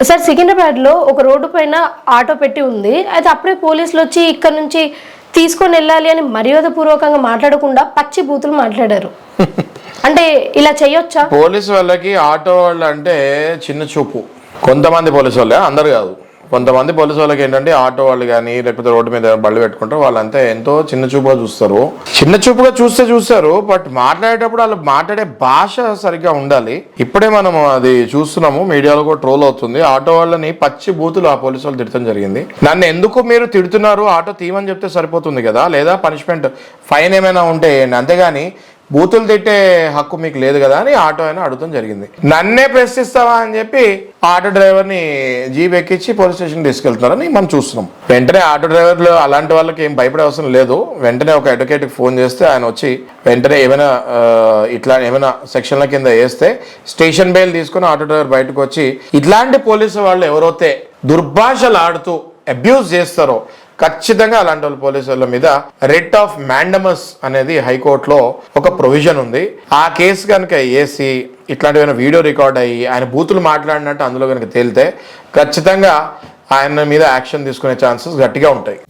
Sir సికింద్రాబాద్లో ఒక road పైన ఆటో పెట్టి ఉంది. అయితే అప్పుడే పోలీసులు వచ్చి ఇక్కడ నుంచి తీసుకొని వెళ్ళాలి అని మర్యాదపూర్వకంగా మాట్లాడకుండా పచ్చి బూతులు మాట్లాడారు. అంటే ఇలా చేయొచ్చా? పోలీసు వాళ్ళకి ఆటో వాళ్ళు అంటే చిన్న చూపు. కొంతమంది పోలీసు వాళ్ళే అందరు కాదు. కొంతమంది పోలీసు వాళ్ళకి ఏంటంటే ఆటో వాళ్ళు కానీ లేకపోతే రోడ్డు మీద బళ్ళు పెట్టుకుంటారు వాళ్ళంతా ఎంతో చిన్న చూపుగా చూస్తారు. చిన్న చూపుగా చూస్తే చూస్తారు బట్ మాట్లాడేటప్పుడు వాళ్ళు మాట్లాడే భాష సరిగ్గా ఉండాలి. ఇప్పుడే మనం అది చూస్తున్నాము మీడియాలో కూడా ట్రోల్ అవుతుంది. ఆటో వాళ్ళని పచ్చి బూతులు ఆ పోలీసు వాళ్ళు తిట్టడం జరిగింది. నన్ను ఎందుకు మీరు తిడుతున్నారు? ఆటో తీయమని చెప్తే సరిపోతుంది కదా? లేదా పనిష్మెంట్ ఫైన్ ఏమైనా ఉంటే అంతేగాని బూతులు తిట్టే హక్కు మీకు లేదు కదా అని ఆటో అయినా అడగడం జరిగింది. నన్నే ప్రశ్నిస్తావా అని చెప్పి ఆటో డ్రైవర్ని జీప్ ఎక్కించి పోలీస్ స్టేషన్ తీసుకెళ్తున్నారని మనం చూస్తున్నాం. వెంటనే ఆటో డ్రైవర్లు అలాంటి వాళ్ళకి ఏం భయపడే అవసరం లేదు. వెంటనే ఒక అడ్వకేట్కి ఫోన్ చేస్తే ఆయన వచ్చి వెంటనే ఏమైనా ఇట్లా ఏమైనా సెక్షన్ల కింద వేస్తే స్టేషన్ బెయిల్ తీసుకుని ఆటో డ్రైవర్ బయటకు వచ్చి ఇట్లాంటి పోలీసు వాళ్ళు ఎవరైతే దుర్భాషలు ఆడుతూ అబ్యూస్ చేస్తారో ఖచ్చితంగా అలాంటి వాళ్ళ పోలీసు వాళ్ళ మీద రెట్ ఆఫ్ మ్యాండమస్ అనేది హైకోర్టులో ఒక ప్రొవిజన్ ఉంది. ఆ కేసు కనుక వేసి ఇట్లాంటివైనా వీడియో రికార్డ్ అయ్యి ఆయన బూతులు మాట్లాడినట్టు అందులో కనుక తేలితే ఖచ్చితంగా ఆయన మీద యాక్షన్ తీసుకునే ఛాన్సెస్ గట్టిగా ఉంటాయి.